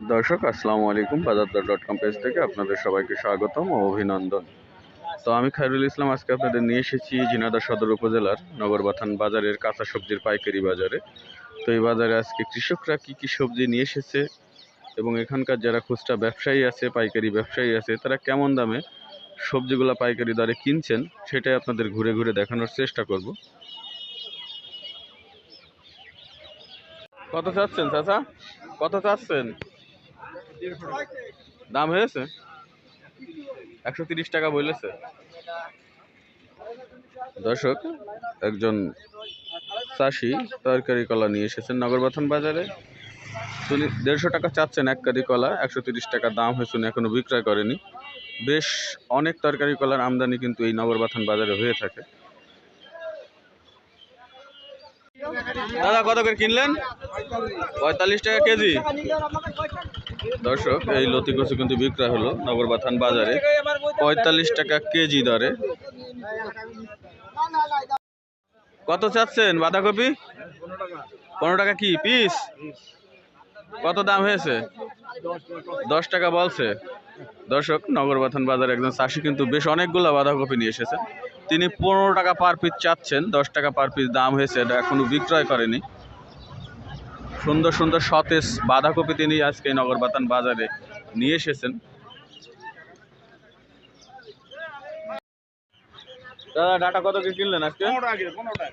দর্শক, আসসালামু আলাইকুম। বাজারদর ডট কম পেজ থেকে আপনাদের সবাইকে স্বাগতম ও অভিনন্দন। তো আমি খায়রুল ইসলাম, আজকে আপনাদের নিয়ে এসেছি ঝিনাদা সদর উপজেলার নগরবাথান বাজারের কাঁচা সবজির পাইকারি বাজারে। তো এই বাজারে আজকে কৃষকরা কি কি সবজি নিয়ে এসেছে এবং এখানকার যারা খুচরা ব্যবসায়ী আছে, পাইকারি ব্যবসায়ী আছে, তারা কেমন দামে সবজিগুলো পাইকারি দরে কিনছেন সেটাই আপনাদের ঘুরে ঘুরে দেখানোর চেষ্টা করব। কত চাচ্ছেন চাচা? কত চাচ্ছেন? দাম হয়েছে? একশো তিরিশ টাকা বলেছে দর্শক, একজন চাষি তরকারি কলা নিয়ে এসেছেন নগরবাথন বাজারে। তিনি দেড়শো টাকা চাচ্ছেন এক কারি কলা, একশো তিরিশ টাকা দাম হয়েছে, উনি এখনও বিক্রয় করেনি। বেশ অনেক তরকারি কলার আমদানি কিন্তু এই নগরবাথন বাজারে হয়ে থাকে। দাদা, কত করে কিনলেন? পঁয়তাল্লিশ টাকা কেজি। দর্শক, এই লতি কচু কিন্তু বিক্রয় হলো নগরবাথান বাজারে। পঁয়তাল্লিশ টাকা কেজি দরে। কত চাচ্ছেন বাঁধাকপি? পনেরো টাকা কি, পিস? কত দাম হয়েছে? দশ টাকা বলছে। দর্শক, নগরবাথান বাজারে একজন চাষি কিন্তু বেশ অনেকগুলো বাঁধাকপি নিয়ে এসেছেন। তিনি পনেরো টাকা পার পিস চাচ্ছেন, দশ টাকা পার পিস দাম হয়েছে, এটা এখনও বিক্রয় করেনি। সুন্দর সুন্দর সতেজ বাঁধাকপি তিনি আজকে নগরবাতান বাজারে নিয়ে এসেছেন। দাদা ডাটা কত কি কিনলেন আজকে?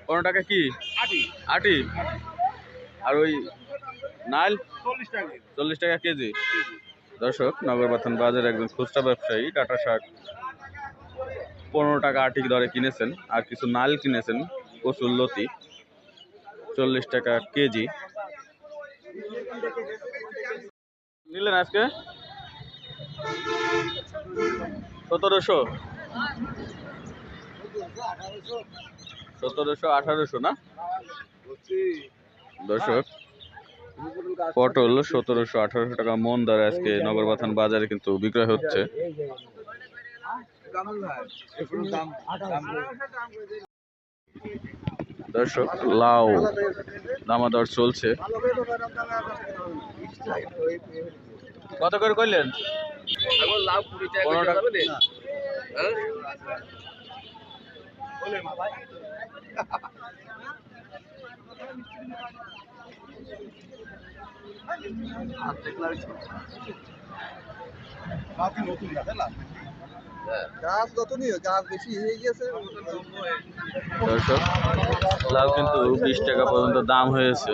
পনেরো টাকা। কি? আটি। আর ওই নাইল? চল্লিশ টাকা কেজি। দর্শক নগরবাথান বাজারে একজন খুচরা ব্যবসায়ী ডাটা শাক পনেরো টাকা আটি দরে কিনেছেন আর কিছু নাল কিনেছেন কচুর লতি চল্লিশ টাকা কেজি। নিলেন আজকে? সতেরোশো। সতেরোশো আঠারোশো না? দর্শক, পটল সতেরোশো আঠারোশো টাকা, মন দরে আজকে নগরবাথান বাজারে কিন্তু বিক্রয় হচ্ছে। দর্শক লাউ দামাদর চলছে। কত করে করলেন পনেরো টাকা গাছ নিয়ে গাছ বেশি হয়ে গেছে দর্শক লাউ কিন্তু বিশ টাকা পর্যন্ত দাম হয়েছে।